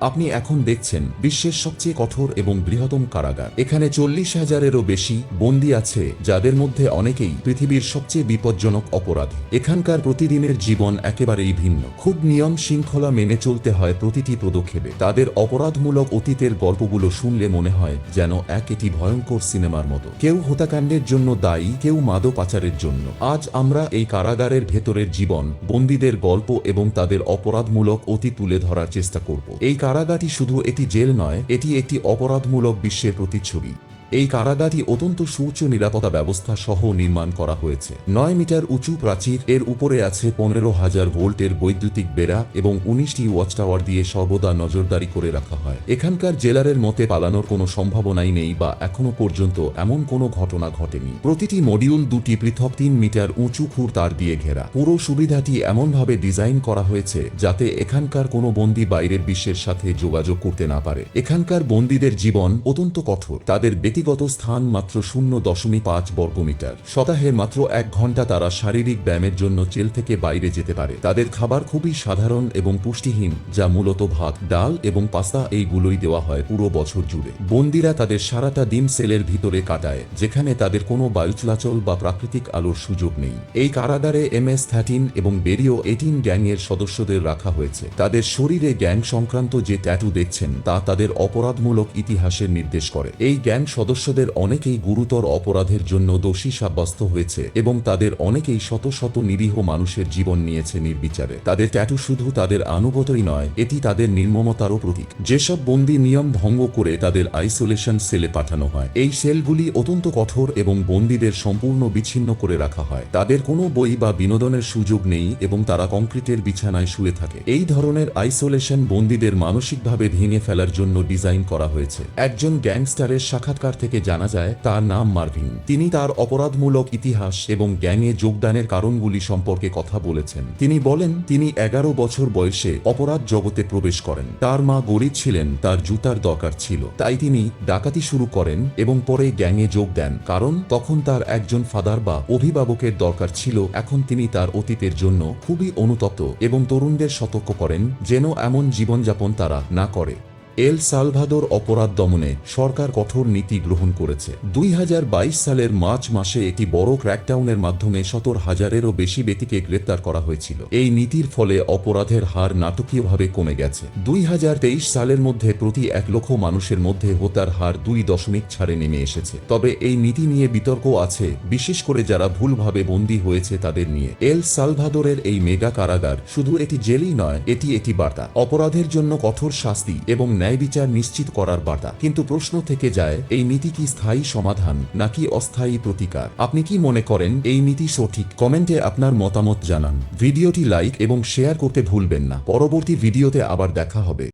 আপনি এখন দেখছেন বিশ্বের সবচেয়ে কঠোর এবং বৃহত্তম কারাগার। এখানে চল্লিশ হাজারেরও বেশি বন্দী আছে, যাদের মধ্যে অনেকেই পৃথিবীর সবচেয়ে বিপজ্জনক অপরাধী। এখানকার প্রতিদিনের জীবন একেবারেই ভিন্ন। খুব নিয়ম শৃঙ্খলা মেনে চলতে হয় প্রতিটি পদক্ষেপে। তাদের অপরাধমূলক অতীতের গল্পগুলো শুনলে মনে হয় যেন এক এটি ভয়ঙ্কর সিনেমার মতো। কেউ হত্যাকাণ্ডের জন্য দায়ী, কেউ মাদক পাচারের জন্য। আজ আমরা এই কারাগারের ভেতরের জীবন, বন্দীদের গল্প এবং তাদের অপরাধমূলক অতি তুলে ধরার চেষ্টা করব। এই কারাগারটি শুধু এটি জেল নয় এটি একটি অপরাধমূলক বিশ্বের প্রতিচ্ছবি। এই কারাগারটি অত্যন্ত সুউচ্চ নিরাপত্তা ব্যবস্থা সহ নির্মাণ করা হয়েছে। নয় মিটার উঁচু প্রাচীর, এর উপরে আছে পনেরো হাজার ভোল্টের বৈদ্যুতিক বেড়া এবং উনিশটি ওয়াচ টাওয়ার দিয়ে সর্বদা নজরদারি করে রাখা হয়। এখানকার জেলারের মতে পালানোর কোনো সম্ভাবনাই নেই বা এখনও পর্যন্ত এমন কোনো ঘটনা ঘটেনি। প্রতিটি মডিউল দুটি পৃথক তিন মিটার উঁচু খুর তার দিয়ে ঘেরা। পুরো সুবিধাটি এমনভাবে ডিজাইন করা হয়েছে যাতে এখানকার কোনো বন্দি বাইরের বিশ্বের সাথে যোগাযোগ করতে না পারে। এখানকার বন্দীদের জীবন অত্যন্ত কঠোর। তাদের ব্যক্তিগত স্থান মাত্র শূন্য দশমিক পাঁচ বর্গমিটার। সপ্তাহে মাত্র এক ঘণ্টা তারা শারীরিক ব্যায়ামের জন্য জেল থেকে বাইরে যেতে পারে। তাদের খাবার খুবই সাধারণ এবং পুষ্টিহীন, যা মূলত ভাত, ডাল এবং পাস্তা এইগুলোই দেওয়া হয় পুরো বছর জুড়ে। বন্দিরা তাদের সারাটা দিন সেলের ভিতরে কাটায়, যেখানে তাদের কোনো বায়ু চলাচল বা প্রাকৃতিক আলোর সুযোগ নেই। এই কারাগারে এম এস থার্টিন এবং বেরিও এইটিন গ্যাংয়ের সদস্যদের রাখা হয়েছে। তাদের শরীরে গ্যাং সংক্রান্ত যে ট্যাটু দেখছেন, তা তাদের অপরাধমূলক ইতিহাসের নির্দেশ করে। এই গ্যাং সদস্যদের অনেকেই গুরুতর অপরাধের জন্য দোষী সাব্যস্ত হয়েছে এবং তাদের অনেকেই শত শত নিরীহ মানুষের জীবন নিয়েছে নির্বিচারে। তাদের ট্যাটু শুধু তাদের আনুগতই নয়, এটি তাদের নির্মমতারও প্রতীক। যেসব বন্দি নিয়ম ভঙ্গ করে তাদের আইসোলেশন সেলে পাঠানো হয়, এই সেলগুলি অত্যন্ত কঠোর এবং বন্দীদের সম্পূর্ণ বিচ্ছিন্ন করে রাখা হয়। তাদের কোনো বই বা বিনোদনের সুযোগ নেই এবং তারা কংক্রিটের বিছানায় শুয়ে থাকে। এই ধরনের আইসোলেশন বন্দীদের মানসিকভাবে ভেঙে ফেলার জন্য ডিজাইন করা হয়েছে। একজন গ্যাংস্টারের সাক্ষাৎকার থেকে জানা যায়, তার নাম মার্ভিন। তিনি তার অপরাধমূলক ইতিহাস এবং গ্যাংয়ে যোগদানের কারণগুলি সম্পর্কে কথা বলেছেন। তিনি বলেন, তিনি এগারো বছর বয়সে অপরাধ জগতে প্রবেশ করেন। তার মা গরিব ছিলেন, তার জুতার দরকার ছিল। তাই তিনি ডাকাতি শুরু করেন এবং পরে গ্যাংয়ে যোগ দেন। কারণ, তখন তার একজন ফাদার বা অভিভাবকের দরকার ছিল। এখন তিনি তার অতীতের জন্য খুবই অনুতপ্ত এবং তরুণদের সতর্ক করেন, যেন এমন জীবনযাপন তারা না করে। এল সালভাদোর অপরাধ দমনে সরকার কঠোর নীতি গ্রহণ করেছে। দুই হাজার বাইশ সালের মার্চ মাসে একটি বড় ক্র্যাকডাউনের মাধ্যমে সত্তর হাজারেরও বেশি ব্যক্তিকে গ্রেপ্তার করা হয়েছিল। এই নীতির ফলে অপরাধের হার নাটকীয়ভাবে কমে গেছে। দুই হাজার তেইশ সালের মধ্যে প্রতি এক লক্ষ মানুষের মধ্যে হত্যার হার দুই দশমিক ছাড়ে নেমে এসেছে। তবে এই নীতি নিয়ে বিতর্ক আছে, বিশেষ করে যারা ভুলভাবে বন্দী হয়েছে তাদের নিয়ে। এল সালভাদোরের এই মেগা কারাগার শুধু এটি জেলই নয়, এটি একটি বার্তা। অপরাধের জন্য কঠোর শাস্তি এবং ন্যায় বিচার নিশ্চিত করার বার্তা। কিন্তু প্রশ্ন থেকে যায়, এই নীতি কি স্থায়ী সমাধান, নাকি অস্থায়ী প্রতিকার? আপনি কি মনে করেন, এই নীতি সঠিক? কমেন্টে আপনার মতামত জানান। ভিডিওটি লাইক এবং শেয়ার করতে ভুলবেন না। পরবর্তী ভিডিওতে আবার দেখা হবে।